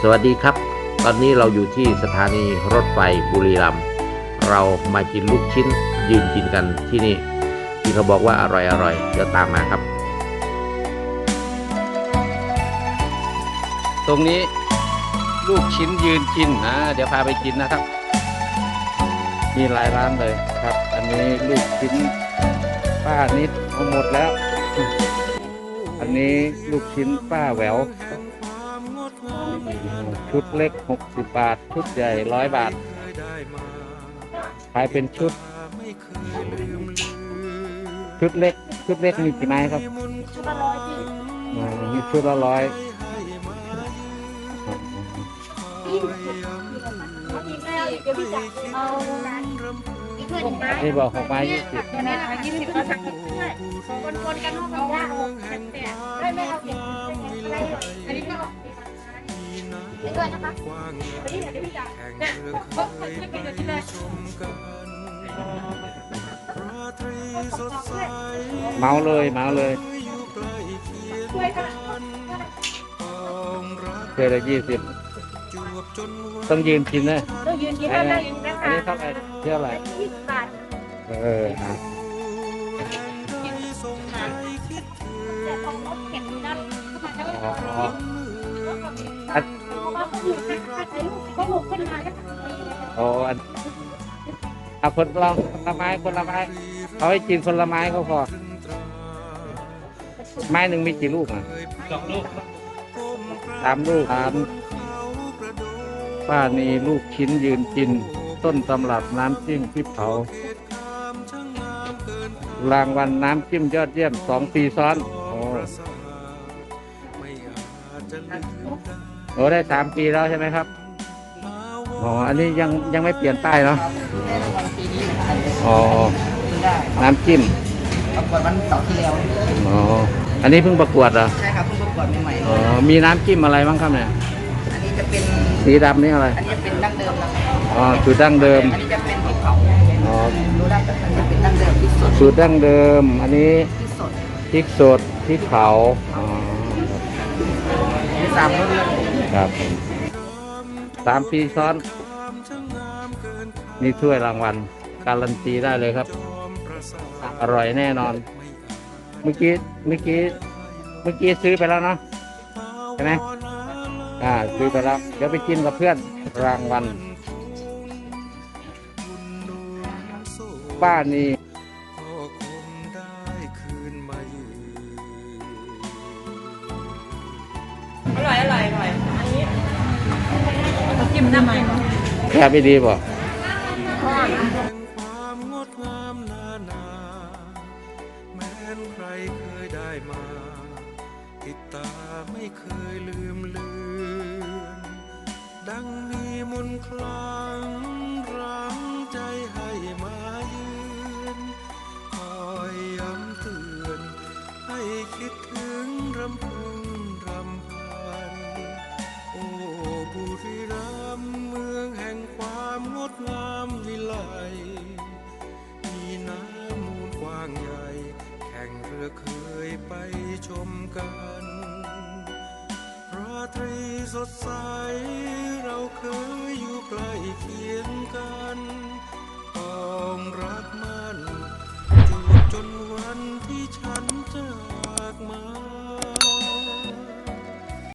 สวัสดีครับ ตอนนี้เราอยู่ที่สถานีรถไฟบุรีรัมย์เรามากินลูกชิ้นยืนกินกันที่นี่ ที่เขาบอกว่าอร่อยอร่อยเดี๋ยวตามมาครับ ตรงนี้ลูกชิ้นยืนกินนะเดี๋ยวพาไปกินนะครับ มีหลายร้านเลยครับ อันนี้ลูกชิ้นป้านิดหมดแล้ว อันนี้ลูกชิ้นป้าแหวว ชุดเล็ก 60 บาท ชุดใหญ่ร้อยบาทขายเป็นชุด ชุดเล็ก ชุดเล็กมีกี่ไม้ครับ ชุดละร้อยพี่อืมมีชุดละร้อยพี่เอาอีกแล้วเดี๋ยวพี่จับเอาอีกถ้วยหนึ่งไม้นี่บอกหกไม้ยี่สิบตัวนี้นะคะยี่สิบก็สั่งอีกถ้วยคนๆกันเข้ากันยากหกแต่ได้ไม่เอาเก็บอะไรอันนี้ก็ อีกถ้วยนะคะอันนี้เดี๋ยวพี่จับเนี่ยพกขึ้นไปเดี๋ยวที่เลยสองถ้วยเมาเลยเมาเลยถ้วยค่ะเพื่อละยี่สิบต้องยืนกินนะต้องยืนกินข้าวได้ยืนนะอันคะนี้เท่าไหร่เท่าไหร่ยี่สิบบาทเอออะแต่ของรถเข็นนั่นอ๋อ อ๋ออันเขาหมุนนะคะไอ้ลูกเขาหมุนขึ้นมาก็อ๋ออันเอาคนละคนละไม้คนละไม้เอาให้กินคนละไม้ก็พอ ไม้หนึ่งมีกี่ลูกอะสองลูกสามลูกสามป้านีลูกชิ้นยืนกิน ต้นตำรับน้ำจิ้มพริกเผารางวัลน้ำจิ้มยอดเยี่ยมสองปีซ้อนโอ้ โอ้ได้สามปีแล้วใช่ไหมครับอ๋ออันนี้ยังยังไม่เปลี่ยนป้ายเนาะอ๋อน้ำจิ้มประกวดวันเสาร์ที่แล้วอ๋ออันนี้เพิ่งประกวดเหรอใช่ครับเพิ่งประกวดใหม่ๆอ๋อมีน้ำจิ้มอะไรบ้างครับเนี่ยอันนี้จะเป็นสีดำนี่อะไรอันนี้จะเป็นดั้งเดิมนะครับอ๋อสูตรดั้งเดิมอันนี้จะเป็นพริกเผาอ๋อดูได้จากอันนี้เป็นดั้งเดิมที่สดสูตรดั้งเดิม อันนี้ที่สดพริกสดพริกเผาอ๋อมีสามรสเลย ครับสามปีซ้อน นี่ถ้วยรางวัล การันตีได้เลยครับ อร่อยแน่นอน เมื่อกี้เมื่อกี้เมื่อกี้ซื้อไปแล้วเนาะใช่ไหมอ่าซื้อไปแล้วเดี๋ยวไปกินกับเพื่อนรางวัลป้านีอ จิ้มน้ำมันแค่ไม่ดีบ่ความงดงามนานาแม้นใครเคยได้มา ติดตาไม่เคยลืมเลือน อเคยไปชมกัน ราตรีสดใสเราเคยอยู่ใกล้เคียงกันปองรักมัน